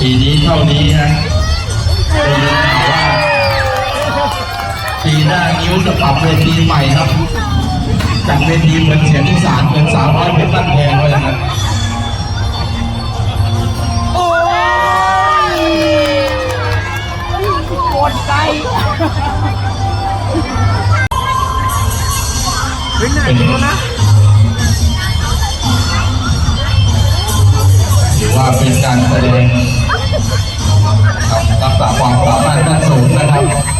ปีนี้เท่านี้นะได้ยินข่าวว่าปีหน้านิ้วจะปรับเวทีใหม่ครับจากเวทีเหมือนเสียงอีสานเป็นสาวน้อยเป็นตั้นแพงไว้อย่างนั้นโอ้ยปวดใจเฮ้ยน่ากินนะถือว่าเป็นการแสดง ครับรักษาความสามารถขั้นสูงนะครับ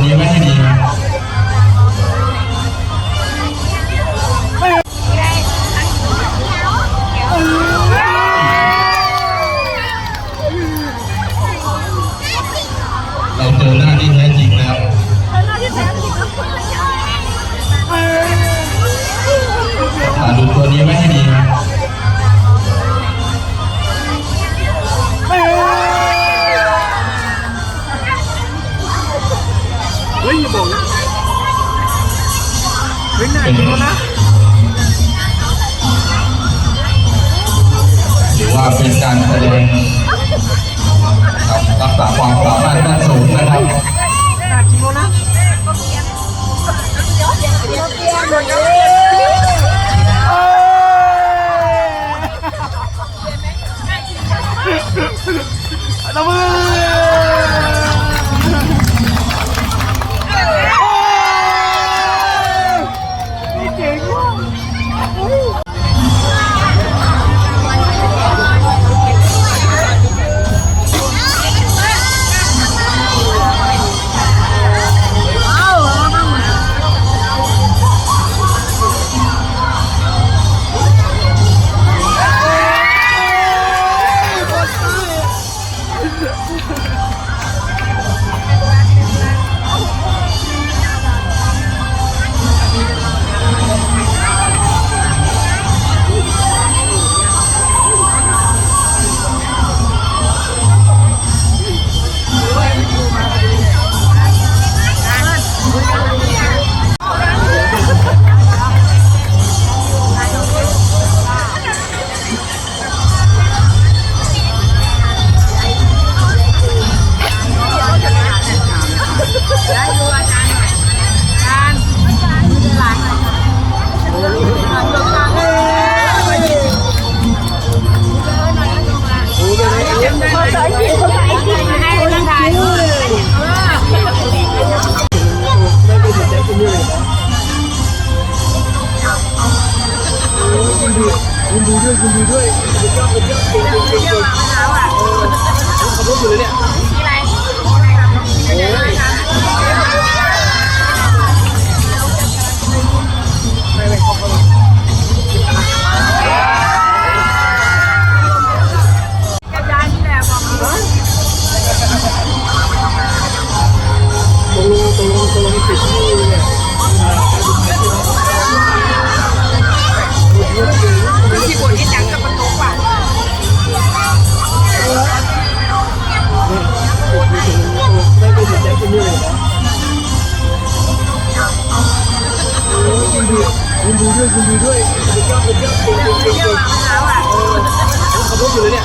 ตัวนี้ไม่ให้ดีนะเราเจอหน้าที่แท้จริงแล้วอ่าดูตัวนี้ไม่ให้ดีนะ เฮ้ยน่ากินแล้วนะถือว่าเป็นการแสดงครับรักษาความสามารถขั้นสูงนะครับน่ากินแล้วนะเอ้ยตบมือ คุณดูด้วยคุณดูด้วยคุณก็คุณก็เก่งเก่งเก่งเก่งขับรถอยู่เลยเนี่ยไม่ ดูด้วยยินดูด้วยคุณก็คุณก็เก่งเก่งเก่งเก่งเออขับรถอยู่เลยเนี่ย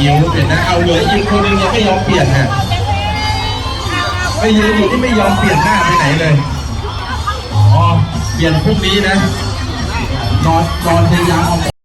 ยิ้วเปลี่ยนนะเอาเหลืออีกคนนึงยังไม่ยอมเปลี่ยนฮะไม่ยืนอยู่ที่ไม่ยอมเปลี่ยนหน้าไปไหนเลยอ๋อเปลี่ยนพรุ่งนี้นะนอนนอนพยายามเอา